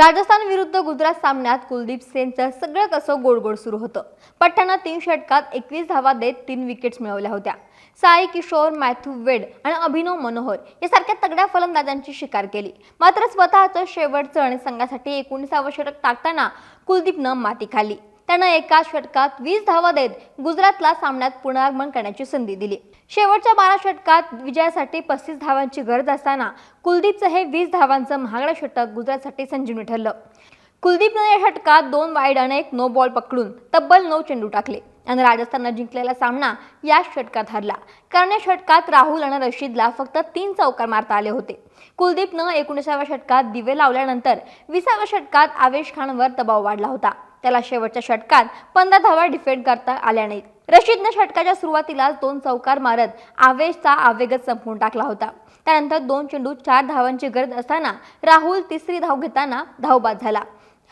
राजस्थान विरुद्ध गुजरात सामन्यात कुलदीप सेनचं सगळं कसं गोड गोड सुरू होतं. पठ्ठानं तीन षटकात एकवीस धावा देत तीन विकेट्स मिळवल्या होत्या. साई किशोर मॅथ्यू वेड आणि अभिनव मनोहर यासारख्या तगड्या फलंदाजांची शिकार केली. मात्र स्वतःचं शेवटचं आणि संघासाठी एकोणीसावं षटक टाकताना कुलदीपनं माती खाल्ली. त्यानं एका षटकात वीस धावा देत गुजरातला सामन्यात पुनरागमन करण्याची संधी दिली. शेवटच्या बारा षटकात विजयासाठी पस्तीस धावांची गरज असताना कुलदीपचं हे वीस धावांचं महागडं षटक गुजरातसाठी संजीवनी ठरलं. कुलदीपनं या षटकात दोन वाईड आणि एक नो बॉल पकडून तब्बल नऊ चेंडू टाकले आणि राजस्थाननं जिंकलेला सामना या षटकात हरला. कारण या षटकात राहुल आणि रशीदला फक्त तीन चौकार मारता आले होते. कुलदीपनं एकोणीसाव्या षटकात दिवे लावल्यानंतर विसाव्या षटकात आवेश खानवर दबाव वाढला होता. त्याला शेवटच्या षटकात पंधरा धावा डिफेंड करता आल्या नाहीत. रशीदनं षटकाच्या सुरुवातीलाच दोन चौकार मारत आवेशचा आवेगच संपवून टाकला होता. त्यानंतर दोन चेंडू चार धावांची गरज असताना राहुल तिसरी धाव घेताना धावबाद झाला.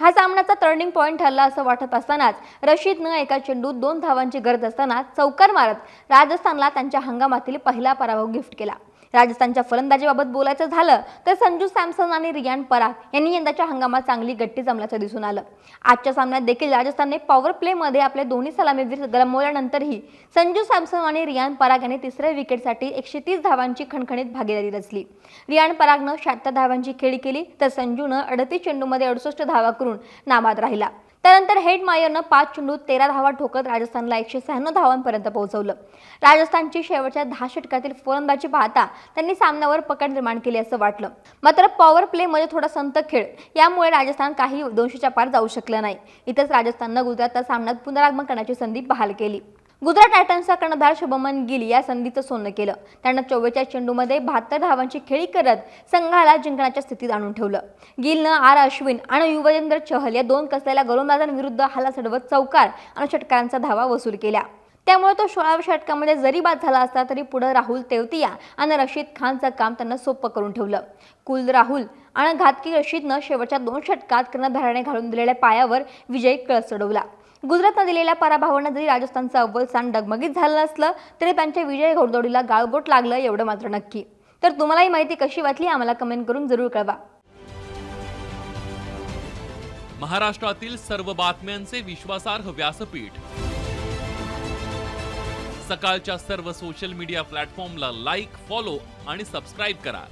हा सामन्याचा टर्निंग पॉईंट ठरला असं वाटत असतानाच रशीदनं एका चेंडूत दोन धावांची गरज असताना चौकार मारत राजस्थानला त्यांच्या हंगामातील पहिला पराभव गिफ्ट केला. राजस्थानच्या फलंदाजीबाबत बोलायचं झालं तर संजू सॅमसन आणि रियान पराग यांनी यंदाच्या हंगामात चांगली गट्टी जमल्याचं दिसून आलं. आजच्या सामन्यात देखील राजस्थानने पॉवर प्लेमध्ये आपले दोन्ही सलामीवीर गमावल्यानंतरही संजू सॅमसन आणि रियान पराग यांनी तिसऱ्या विकेटसाठी एकशे तीस धावांची खणखणीत भागीदारी रचली. रियान परागनं शहात्तर धावांची खेळी केली तर संजूनं अडतीस चेंडूमध्ये अडुसष्ट धावा करून नाबाद राहिला. त्यानंतर हेड मायरनं पाच चेंडूत तेरा धावा ठोकत राजस्थानला एकशे शहाण्णव धावांपर्यंत पोहोचवलं. राजस्थानची शेवटच्या दहा षटकातील फलंदाजी पाहता त्यांनी सामन्यावर पकड निर्माण केली असं वाटलं. मात्र पॉवर प्लेमध्ये थोडा संत खेळ. यामुळे राजस्थान काही दोनशेच्या पार जाऊ शकलं नाही. इथंच राजस्थाननं गुजरातच्या सामन्यात पुनरागमन करण्याची संधी बहाल केली. गुजरात टायटन्सचा कर्णधार शुभमन गिल या संधीचं सोनं केलं. त्यानं चव्वेचाळीस चेंडूमध्ये बहात्तर धावांची खेळी करत संघाला जिंकण्याच्या स्थितीत आणून ठेवलं. गिलनं आर अश्विन आणि युवजेंद्र चहल या दोन कसलेल्या गोलंदाजांविरुद्ध हाला चढवत चौकार आणि षटकारांचा धावा वसूल केल्या. त्यामुळे तो सोळाव्या षटकामध्ये जरी बाद झाला असता तरी पुढे राहुल तेवतिया आणि रशीद खानचं काम त्यांना सोपं करून ठेवलं. कुल राहुल आणि घातकी रशीदनं शेवटच्या दोन षटकात कर्णधाराने घालून दिलेल्या पायावर विजय कळस चढवला. गुजरातनं दिलेल्या पराभवानं जरी राजस्थानचं अव्वल स्थान डगमगीत झालं नसलं तरी त्यांच्या विजय घोडदौडीला गाळबोट लागलं एवढं मात्र नक्की. तर तुम्हाला ही माहिती कशी वाटली आम्हाला कमेंट करून जरूर कळवा. महाराष्ट्रातील सर्व बातम्यांचे विश्वासार्ह व्यासपीठ. सकाळच्या सर्व सोशल मीडिया प्लॅटफॉर्मला लाईक फॉलो आणि सबस्क्राईब करा.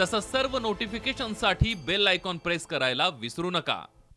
तसंच सर्व नोटिफिकेशनसाठी बेल आयकॉन प्रेस करायला विसरू नका.